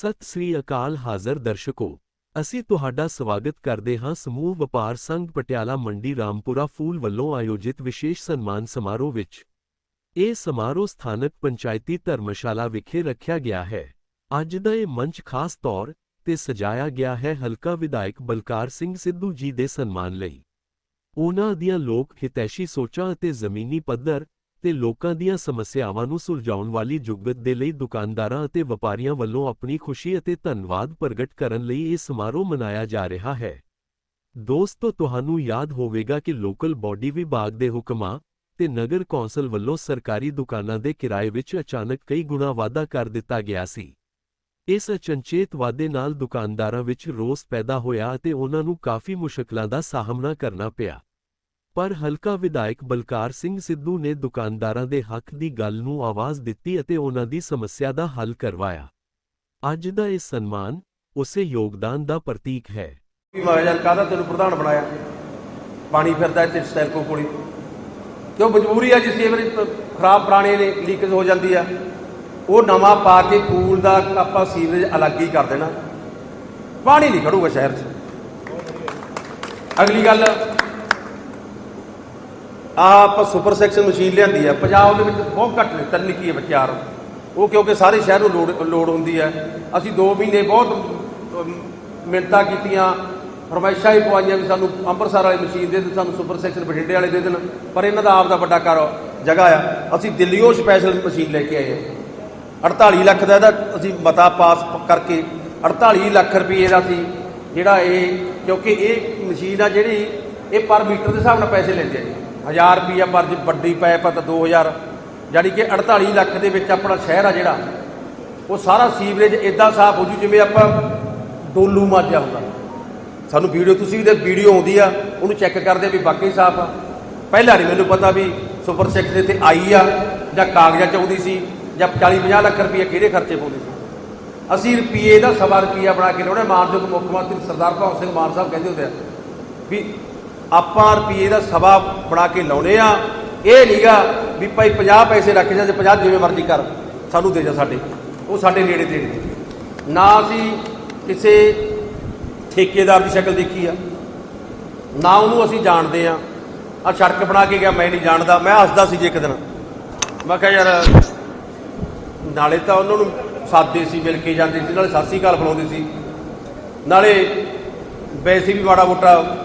ਸਤਿ ਸ੍ਰੀ ਅਕਾਲ ਹਾਜ਼ਰ ਦਰਸ਼ਕੋ। ਅਸੀਂ ਤੁਹਾਡਾ ਸਵਾਗਤ ਕਰਦੇ ਹਾਂ ਸਮੂਹ ਵਪਾਰ ਸੰਘ ਪਟਿਆਲਾ ਮੰਡੀ ਰਾਮਪੁਰਾ ਫੂਲ ਵੱਲੋਂ ਆਯੋਜਿਤ ਵਿਸ਼ੇਸ਼ ਸਨਮਾਨ ਸਮਾਰੋਹ ਵਿੱਚ। ਇਹ ਸਮਾਰੋਹ ਸਥਾਨਕ ਪੰਚਾਇਤੀ ਧਰਮਸ਼ਾਲਾ ਵਿਖੇ ਰੱਖਿਆ ਗਿਆ ਹੈ। ਅੱਜ ਦਾ ਇਹ ਮੰਚ ਖਾਸ ਤੌਰ ਤੇ ਸਜਾਇਆ ਗਿਆ ਹੈ ਹਲਕਾ ਵਿਧਾਇਕ ਬਲਕਾਰ ਸਿੰਘ ਸਿੱਧੂ ਜੀ ਦੇ ਸਨਮਾਨ ਲਈ। ਉਹਨਾਂ ਦੀਆਂ ਲੋਕ ਹਿਤੈਸ਼ੀ ਸੋਚਾਂ ਅਤੇ ਜ਼ਮੀਨੀ ਪੱਧਰ ਤੇ ਲੋਕਾਂ ਦੀਆਂ ਸਮੱਸਿਆਵਾਂ ਨੂੰ ਸੁਲਝਾਉਣ ਵਾਲੀ ਜੁਗਤ ਦੇ ਲਈ ਦੁਕਾਨਦਾਰਾਂ ਅਤੇ ਵਪਾਰੀਆਂ ਵੱਲੋਂ ਆਪਣੀ ਖੁਸ਼ੀ ਅਤੇ ਧੰਨਵਾਦ ਪ੍ਰਗਟ ਕਰਨ ਲਈ ਇਹ ਸਮਾਰੋਹ ਮਨਾਇਆ ਜਾ ਰਿਹਾ ਹੈ। ਦੋਸਤੋ, ਤੁਹਾਨੂੰ ਯਾਦ ਹੋਵੇਗਾ ਕਿ ਲੋਕਲ ਬਾਡੀ ਵਿਭਾਗ ਦੇ ਹੁਕਮਾਂ ਤੇ ਨਗਰ ਕੌਂਸਲ ਵੱਲੋਂ ਸਰਕਾਰੀ ਦੁਕਾਨਾਂ ਦੇ ਕਿਰਾਏ ਵਿੱਚ ਅਚਾਨਕ ਕਈ ਗੁਣਾ ਵਾਧਾ ਕਰ ਦਿੱਤਾ ਗਿਆ ਸੀ। ਇਸ ਅਚਨਚੇਤ ਵਾਧੇ ਨਾਲ ਦੁਕਾਨਦਾਰਾਂ ਵਿੱਚ ਰੋਸ ਪੈਦਾ ਹੋਇਆ ਅਤੇ ਉਹਨਾਂ ਨੂੰ ਕਾਫੀ ਮੁਸ਼ਕਲਾਂ ਦਾ ਸਾਹਮਣਾ ਕਰਨਾ ਪਿਆ। ਪਰ ਹਲਕਾ ਵਿਧਾਇਕ ਬਲਕਾਰ ਸਿੰਘ ਸਿੱਧੂ ਨੇ ਦੁਕਾਨਦਾਰਾਂ ਦੇ ਹੱਕ ਦੀ ਗੱਲ ਨੂੰ ਆਵਾਜ਼ ਦਿੱਤੀ ਅਤੇ ਉਹਨਾਂ ਦੀ ਸਮੱਸਿਆ ਦਾ ਹੱਲ ਕਰਵਾਇਆ। ਅੱਜ ਦਾ ਇਹ ਸਨਮਾਨ ਉਸੇ ਯੋਗਦਾਨ ਦਾ ਪ੍ਰਤੀਕ ਹੈ। ਵੀ ਕਾਹਦਾ ਤੈਨੂੰ ਪ੍ਰਧਾਨ ਬਣਾਇਆ? ਪਾਣੀ ਫਿਰਦਾ ਇੱਥੇ ਸਟੈਲਕੋ ਕੋਲੇ। ਕਿਉਂ ਮਜਬੂਰੀ ਆ ਜਿਸ ਵਾਰੀ ਖਰਾਬ ਪੁਰਾਣੇ ਨੇ ਲੀਕੇਜ ਹੋ ਜਾਂਦੀ ਆ। ਉਹ ਨਵਾਂ ਪਾ ਕੇ ਪੂਲ ਦਾ ਆਪਾਂ ਸੀਵਰੇਜ ਅਲੱਗ ਹੀ ਕਰ ਦੇਣਾ। ਪਾਣੀ ਨਹੀਂ ਖੜੂਗਾ ਸ਼ਹਿਰ 'ਚ। ਅਗਲੀ ਗੱਲ ਆ ਆਪਾਂ ਸੁਪਰ ਸੈਕਸ਼ਨ ਮਸ਼ੀਨ ਲਿਆਂਦੀ ਹੈ। ਪੰਜਾਬ ਦੇ ਵਿੱਚ ਬਹੁਤ ਘੱਟ ਨੇ ਤਿੰਨ ਹੈ ਵਿਚਾਰ ਉਹ ਕਿਉਂਕਿ ਸਾਰੇ ਸ਼ਹਿਰ ਨੂੰ ਲੋੜ ਲੋੜ ਹੁੰਦੀ ਹੈ। ਅਸੀਂ 2 ਮਹੀਨੇ ਬਹੁਤ ਅਮ, ਕੀਤੀਆਂ। ਫਰਮਾਇਸ਼ਾਂ ਹੀ ਪਵਾਈਆਂ ਵੀ ਸਾਨੂੰ ਅੰਮ੍ਰਿਤਸਰ ਵਾਲੀ ਮਸ਼ੀਨ ਦੇ ਦੇਣ ਸਾਨੂੰ ਸੁਪਰ ਸੈਕਸ਼ਨ ਬਠਿੰਡੇ ਵਾਲੇ ਦੇ ਦੇਣ ਪਰ ਇਹਨਾਂ ਦਾ ਆਪ ਦਾ ਵੱਡਾ ਕਾਰੋ ਜਗ੍ਹਾ ਆ। ਅਸੀਂ ਦਿੱਲੀੋਂ ਸਪੈਸ਼ਲ ਮਸ਼ੀਨ ਲੈ ਕੇ ਆਏ ਹਾਂ। 48 ਲੱਖ ਦਾ ਇਹਦਾ ਅਸੀਂ ਮਤਾ ਪਾਸ ਕਰਕੇ 48 ਲੱਖ ਰੁਪਏ ਦਾ ਸੀ ਜਿਹੜਾ ਇਹ ਕਿਉਂਕਿ ਇਹ ਮਸ਼ੀਨ ਆ ਜਿਹੜੀ ਇਹ ਪਰ ਮੀਟਰ ਦੇ ਹਿਸਾਬ ਨਾਲ ਪੈਸੇ ਲੈਂਦੇ ਆ ਜੀ। 1000 ਰੁਪਈਆ ਪਰ ਜੇ ਵੱਡੀ ਪੈਪ ਆ ਤਾਂ 2000 ਜਾਨੀ ਕਿ 48 ਲੱਖ ਦੇ ਵਿੱਚ ਆਪਣਾ ਸ਼ਹਿਰ ਆ ਜਿਹੜਾ, ਉਹ ਸਾਰਾ ਸੀਵਰੇਜ ਇਦਾਂ ਸਾਫ਼ ਹੋ ਜੂ ਜਿਵੇਂ ਆਪਾਂ ਡੋਲੂ ਮਾਜਿਆ ਹੁੰਦਾ। ਸਾਨੂੰ ਵੀਡੀਓ, ਤੁਸੀਂ ਵੀ ਤੇ ਵੀਡੀਓ ਆਉਂਦੀ ਆ, ਉਹਨੂੰ ਚੈੱਕ ਕਰਦੇ ਵੀ ਵਾਕਈ ਸਾਫ਼ ਆ। ਪਹਿਲਾਂ ਨਹੀਂ ਮੈਨੂੰ ਪਤਾ ਵੀ ਸੁਪਰ ਸੈਕਸ਼ਨ ਇੱਥੇ ਆਈ ਆ, ਜਾਂ ਕਾਗਜ਼ਾਂ ਚ ਆਉਂਦੀ ਸੀ, ਜਾਂ 40 50 ਲੱਖ ਰੁਪਏ ਕਿਹੜੇ ਖਰਚੇ ਪਾਉਂਦੇ ਸੀ। ਅਸੀਂ ਰੁਪਏ ਦਾ ਸਵਾ ਰੁਪਈਆ ਬਣਾ ਕੇ ਲਾਉਣਾ, ਮਾਨਯੋਗ ਮੁੱਖ ਮੰਤਰੀ ਸਰਦਾਰ ਭਗਵੰਤ ਸਿੰਘ ਮਾਨ ਸਾਹਿਬ ਕਹਿੰਦੇ ਹੁੰਦੇ ਆ ਵੀ ਆਪਾਂ ਰੁਪਏ ਦਾ ਸਵਾ ਬਣਾ ਕੇ ਲਾਉਣੇ ਆ। ਇਹ ਨਹੀਂਗਾ ਵੀ ਭਾਈ 50 ਪੈਸੇ ਰੱਖ ਜਾ ਤੇ 50 ਜਿਵੇਂ ਮਰਜ਼ੀ ਕਰ। ਸਾਨੂੰ ਦੇ ਜਾ ਸਾਡੇ। ਉਹ ਸਾਡੇ ਨੇੜੇ ਤੇੜੇ ਨੇ। ਨਾ ਅਸੀਂ ਕਿਸੇ ਠੇਕੇਦਾਰ ਦੀ ਸ਼ਕਲ ਦੇਖੀ ਆ। ਨਾ ਉਹਨੂੰ ਅਸੀਂ ਜਾਣਦੇ ਆ। ਆ ਸੜਕ ਬਣਾ ਕੇ ਗਿਆ, ਮੈਂ ਨਹੀਂ ਜਾਣਦਾ। ਮੈਂ ਹੱਸਦਾ ਸੀ ਜੇ ਇੱਕ ਦਿਨ। ਮੈਂ ਕਿਹਾ ਯਾਰ, ਨਾਲੇ ਤਾਂ ਉਹਨਾਂ ਨੂੰ ਸਾਦੇ ਸੀ ਮਿਲ ਕੇ ਜਾਂਦੇ ਸੀ, ਨਾਲੇ ਸਤਿ ਸ੍ਰੀ ਅਕਾਲ ਬੁਲਾਉਂਦੇ ਸੀ। ਨਾਲੇ ਵੈਸੇ ਵੀ ਮਾੜਾ ਮੋਟਾ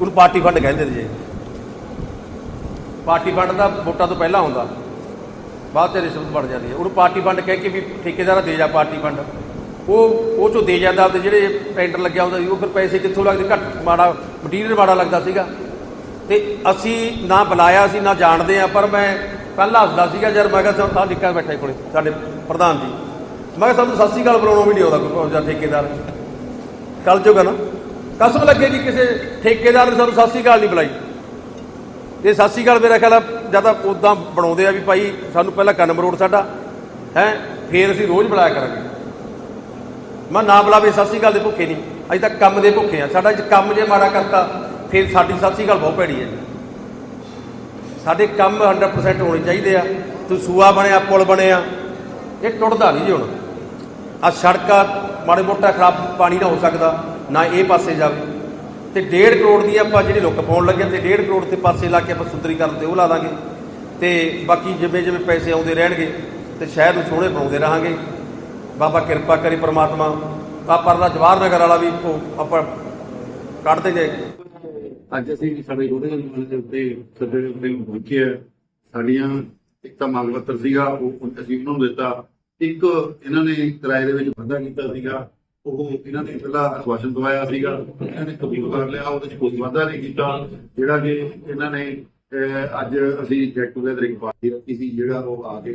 ਉਹਨੂੰ ਪਾਰਟੀ ਫੰਡ ਕਹਿੰਦੇ ਜੇ। ਪਾਰਟੀ ਫੰਡ ਦਾ ਵੋਟਾਂ ਤੋਂ ਪਹਿਲਾਂ ਆਉਂਦਾ ਬਾਅਦ ਤੇ ਰਿਸ਼ਵਤ ਬਣ ਜਾਂਦੀ ਹੈ। ਉਹਨੂੰ ਪਾਰਟੀ ਫੰਡ ਕਹਿ ਕੇ ਵੀ ਠੇਕੇਦਾਰਾਂ ਦੇ ਜਾ ਪਾਰਟੀ ਫੰਡ। ਉਹ ਉਹ ਚੋਂ ਦੇ ਜਾਂਦਾ ਤੇ ਜਿਹੜੇ ਟੈਂਡਰ ਲੱਗਿਆ ਹੁੰਦਾ ਸੀ, ਉਹ ਫਿਰ ਪੈਸੇ ਕਿੱਥੋਂ ਲੱਗਦੇ? ਘੱਟ ਮਾੜਾ ਮਟੀਰੀਅਲ ਮਾੜਾ ਲੱਗਦਾ ਸੀਗਾ। ਤੇ ਅਸੀਂ ਨਾ ਬੁਲਾਇਆ ਸੀ ਨਾ ਜਾਣਦੇ ਆ ਪਰ ਮੈਂ ਕੱਲ ਹੱਸਦਾ ਸੀਗਾ ਜਦ ਮੈਂ ਕਿਹਾ ਤਾਂ ਨਿੱਕਾ ਬੈਠਾ ਸੀ ਕੋਲੇ, ਸਾਡੇ ਪ੍ਰਧਾਨ ਜੀ। ਮੈਂ ਕਿਹਾ, ਸਾਨੂੰ ਸਤਿ ਸ੍ਰੀ ਅਕਾਲ ਬੁਲਾਉਣਾ ਵੀ ਨਹੀਂ ਆਉਂਦਾ ਕੋਈ ਠੇਕੇਦਾਰ। ਕੱਲ ਜੋਗਾ ਨਾ। ਕਸਮ ਲੱਗੇਗੀ ਕਿਸੇ ਠੇਕੇਦਾਰ ਨੇ ਸਾਨੂੰ ਸਤਿ ਸ੍ਰੀ ਅਕਾਲ ਨਹੀਂ ਬੁਲਾਈ। ਇਹ ਸਤਿ ਸ੍ਰੀ ਅਕਾਲ ਮੇਰਾ ਖਿਆਲ ਆ, ਜਾਂ ਤਾਂ ਉਦਾਂ ਬਣਾਉਂਦੇ ਆ ਵੀ ਭਾਈ ਸਾਨੂੰ ਪਹਿਲਾਂ ਕਨਮ ਰੋਡ ਸਾਡਾ, ਹੈ, ਫੇਰ ਅਸੀਂ ਰੋਜ਼ ਬੁਲਾਇਆ ਕਰਾਂਗੇ। ਮੈਂ ਨਾ ਬੁਲਾਵੇ, ਸਤਿ ਸ੍ਰੀ ਅਕਾਲ ਦੇ ਭੁੱਖੇ ਨਹੀਂ ਅਸੀਂ ਤਾਂ ਕੰਮ ਦੇ ਭੁੱਖੇ ਆ। ਸਾਡਾ ਜੇ ਕੰਮ ਜੇ ਮਾੜਾ ਕਰਤਾ, ਫਿਰ ਸਾਡੀ ਸਤਿ ਸ੍ਰੀ ਅਕਾਲ ਬਹੁਤ ਭੈੜੀ ਹੈ। ਸਾਡੇ ਕੰਮ 100% ਹੋਣੇ ਚਾਹੀਦੇ ਆ, ਤੂੰ ਸੂਆ ਬਣਿਆ, ਪੁਲ ਬਣਿਆ, ਇਹ ਟੁੱਟਦਾ ਨਹੀਂ ਜੀ ਹੁਣ। ਆ ਸੜਕਾਂ ਮਾੜੇ ਮੋਟਾ ਖਰਾਬ ਪਾਣੀ ਨਾ ਹੋ ਸਕਦਾ। ਨਾ ਇਹ ਪਾਸੇ ਜਾਵੇ। ਤੇ 1.5 ਕਰੋੜ ਦੀ ਆਪਾਂ ਜਿਹੜੀ ਲੁੱਕ ਪਾਉਣ ਲੱਗੇ ਤੇ 1.5 ਕਰੋੜ ਤੇ ਪਾਸੇ ਲਾ ਕੇ ਆਪਾਂ ਸੁੰਦਰੀਕਰਨ ਤੇ ਉਹ ਲਾ ਦਾਂਗੇ। ਤੇ ਬਾਕੀ ਜਿਵੇਂ ਜਿਵੇਂ ਪੈਸੇ ਆਉਂਦੇ ਰਹਿਣਗੇ ਤੇ ਸ਼ਹਿਰ ਨੂੰ ਸੋਹਣੇ ਬਣਾਉਂਦੇ ਰਹਾਂਗੇ। ਬਾਬਾ ਕਿਰਪਾ ਕਰੇ ਪ੍ਰਮਾਤਮਾ। ਆ ਪਰਲਾ ਜਵਾਹਰ ਨਗਰ ਵਾਲਾ ਵੀ ਆਪਾਂ ਕੱਢਦੇ ਦੇਂਗੇ। ਅੱਜ ਅਸੀਂ ਸਾਡੇ ਉਹਦੇ ਦੇ ਉੱਤੇ ਸੱਦੇ ਦੇ ਉੱਤੇ ਪਹੁੰਚੇ ਸਾਡੀਆਂ ਇੱਕ ਤਾਂ ਮੰਗ ਪੱਤਰ ਸੀਗਾ, ਉਹ ਅਸੀਂ ਉਹਨਾਂ ਨੂੰ ਦਿੱਤਾ। ਇੱਕ ਇਹਨਾਂ ਨੇ ਕਿਰਾਏ ਦੇ ਵਿੱਚ ਵਾਧਾ ਕੀਤਾ ਸੀਗਾ। ਉਹ ਇਹਨਾਂ ਨੇ ਪਹਿਲਾਂ ਆਸ਼ਵਾਸਨ ਦਵਾਇਆ ਸੀਗਾ, ਇਹਨਾਂ ਨੇ ਕਬੂਲ ਕਰ ਲਿਆ, ਉਹਦੇ ਵਿੱਚ ਕੋਈ ਵਾਧਾ ਨਹੀਂ ਕੀਤਾ। ਜਿਹੜਾ ਕਿ ਇਹਨਾਂ ਨੇ ਅੱਜ ਅਸੀਂ ਗੈਟ ਟੂਗੇਦਰ ਇੱਕ ਪਾਰਟੀ ਰੱਖੀ ਸੀ, ਜਿਹੜਾ ਉਹ ਆ ਕੇ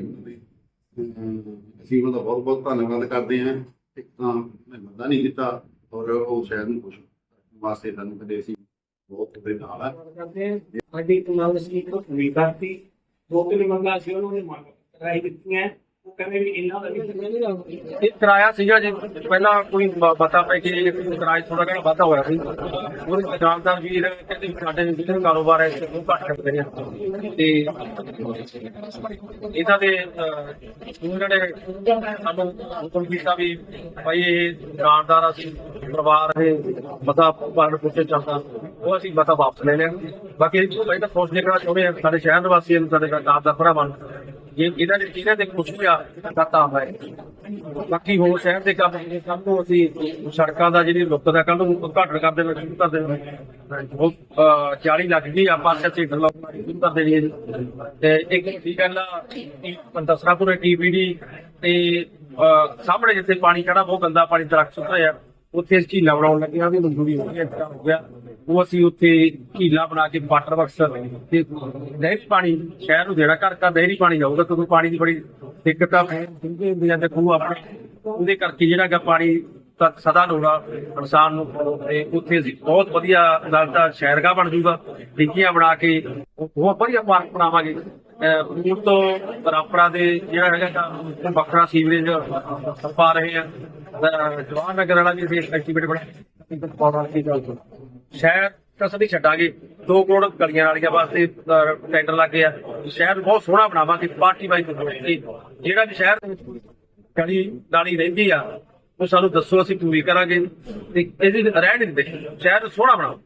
ਅਸੀਂ ਉਹਨਾਂ ਦਾ ਬਹੁਤ ਬਹੁਤ ਧੰਨਵਾਦ ਕਰਦੇ ਹਾਂ। ਇੱਕ ਤਾਂ ਮੈਂ ਨਹੀਂ ਕੀਤਾ ਔਰ ਉਹ ਸ਼ਹਿਰ ਨੂੰ ਖੁਸ਼ ਵਾਸਤੇ ਸਾਨੂੰ ਕਦੇ ਅਸੀਂ ਬਹੁਤ ਉਹਦੇ ਨਾਲ ਆ। ਸਾਡੀ ਕਮਾਲ ਸੀ ਤੋਂ ਵੀ ਕਰਤੀ ਦੋ ਤਿੰਨ ਮੰਗਾਂ ਸੀ, ਉਹਨਾਂ ਨੇ ਮੰਗ ਕਰਾਈ ਦਿੱਤੀਆਂ। ਕਹਿੰਦੇ ਵੀ ਇਹਨਾਂ ਦਾ ਵੀ ਇਹ ਕਿਰਾਇਆ ਸੀਗਾ ਜੀ ਪਹਿਲਾਂ ਕੋਈ ਬ- ਪਤਾ ਪੈ ਕਿ ਇਹ ਕਿਰਾਇਆ ਥੋੜਾ ਜਿਹਾ ਵਾਧਾ ਹੋਇਆ ਸੀ। ਉਹ ਦੁਕਾਨਦਾਰ ਵੀਰ ਕਹਿੰਦੇ ਸਾਡੇ ਜਿਹੜੇ ਕਾਰੋਬਾਰ ਹੈ ਉਹ ਘੱਟ ਕਰਦੇ ਨੇ ਤੇ ਇਹਨਾਂ ਦੇ ਉਹਨਾਂ ਨੇ ਸਾਨੂੰ ਹੁਕਮ ਕੀਤਾ ਵੀ ਭਾਈ ਇਹ ਦੁਕਾਨਦਾਰ ਅਸੀਂ ਪਰਿਵਾਰ ਇਹ ਮਤਾ ਪਾਣ ਪੁੱਛੇ ਚੱਲਦਾ ਉਹ ਅਸੀਂ ਮਤਾ ਵਾਪਸ ਲੈ ਲਿਆ। ਬਾਕੀ ਅਸੀਂ ਤਾਂ ਖੁਸ਼ ਦੇਖਣਾ ਚਾਹੁੰਦੇ ਹਾਂ ਸਾਡੇ ਸ਼ਹਿਰ ਨਿਵਾਸੀਆਂ ਨੂੰ ਸਾਡੇ ਦੁਕਾਨਦਾਰ ਭਰਾਵਾਂ ਨੂੰ। ਇਹ ਇਹਨਾਂ ਦੇ ਇਹਨਾਂ ਦੇ ਕੁਝ ਵੀ ਆ ਕਰਤਾ ਹੈ। ਬਾਕੀ ਹੋਰ ਸ਼ਹਿਰ ਦੇ ਕੰਮ ਜਿਹੜੇ ਕੰਮ ਅਸੀਂ ਸੜਕਾਂ ਦਾ ਜਿਹੜੀ ਲੁੱਕ ਦਾ ਕੰਮ ਨੂੰ ਘੱਟ ਕਰ ਦੇਣਾ ਸ਼ੁਰੂ ਕਰ ਦੇਣਾ। ਉਹ 40 ਲੱਖ ਦੀ ਆਪਾਂ ਸੱਚੇ ਡਿਵੈਲਪਮੈਂਟ ਸ਼ੁਰੂ ਕਰ ਦੇਣੀ ਹੈ ਤੇ ਇੱਕ ਕੀ ਗੱਲ ਆ ਦਸਰਾਪੁਰੇ ਟੀਪੀਡੀ ਤੇ ਸਾਹਮਣੇ ਜਿੱਥੇ ਪਾਣੀ ਖੜਾ ਬਹੁਤ ਗੰਦਾ ਪਾਣੀ ਦਰਖਤ ਸੁੱਕਾ ਆ ਉੱਥੇ ਅਸੀਂ ਝੀਲਾ ਬਣਾਉਣ ਲੱਗਿਆ ਆ ਮਨਜ਼ੂਰੀ ਹੋ ਗਈ, ਇੰਤਜ਼ਾਮ ਹੋ ਗਿਆ। ਉਹ ਅਸੀਂ ਉੱਥੇ ਝੀਲਾ ਬਣਾ ਕੇ ਵਾਟਰ ਵਰਕਸ ਤੇ ਨਹਿਰੀ ਪਾਣੀ, ਸ਼ਹਿਰ ਨੂੰ ਦੇਣਾ, ਘਰ ਘਰ ਨਹਿਰੀ ਪਾਣੀ ਜਾਊਗਾ ਕਿਉਂਕਿ ਪਾਣੀ ਦੀ ਬੜੀ ਦਿੱਕਤ ਆ ਕਿਉਂਕਿ ਹੁੰਦੇ ਜਾਂਦੇ ਖੂਹ ਆਪਣੇ। ਉਹਦੇ ਕਰਕੇ ਜਿਹੜਾ ਪਾਣੀ ਤੱਕ ਸਦਾ ਲੋੜਾ ਇਨਸਾਨ ਨੂੰ ਤੇ ਉੱਥੇ ਅਸੀਂ ਬਹੁਤ ਵਧੀਆ ਨਾਲ ਦਾ ਸ਼ਹਿਰਗਾ ਬਣ ਜੂਗਾ ਟਿੱਕੀਆਂ ਬਣਾ ਕੇ, ਬਹੁਤ ਵਧੀਆ ਪਾਰਕ ਬਣਾਵਾਂਗੇ। ਪੂਰ ਤੋਂ ਰਾਪੜਾ ਦੇ ਜਿਹੜਾ ਹੈਗਾ ਵੱਖਰਾ ਸੀਵਰੇਜ ਪਾ ਰਹੇ ਆ। ਜਵਾਨ ਨਗਰ ਵਾਲਾ ਵੀ ਅਸੀਂ ਐਕਟੀਵੇਟ ਬਣਾ ਸ਼ਹਿਰ ਤਾਂ ਸਦੀ ਛੱਡਾਂਗੇ। 2 ਕਰੋੜ ਗਲੀਆਂ ਵਾਲੀਆਂ ਵਾਸਤੇ ਅਹ, ਟੈਂਡਰ ਲੱਗੇ ਆ ਸ਼ਹਿਰ ਨੂੰ ਬਹੁਤ ਸੋਹਣਾ ਬਣਾਵਾਂਗੇ ਪਾਰਟੀ ਵਾਈਜ਼ ਜਿਹੜਾ ਵੀ ਸ਼ਹਿਰ ਦੇ ਵਿੱਚ ਗਲੀ ਨਾਲੀ ਰਹਿੰਦੀ ਆ ਉਹ ਸਾਨੂੰ ਦੱਸੋ ਅਸੀਂ ਪੂਰੀ ਕਰਾਂਗੇ। ਤੇ ਇਹਦੀ ਰਹਿਣ ਨਹੀਂ ਦਿੰਦੇ। ਸ਼ਹਿਰ ਨੂੰ ਸੋਹਣਾ ਬਣਾਓ।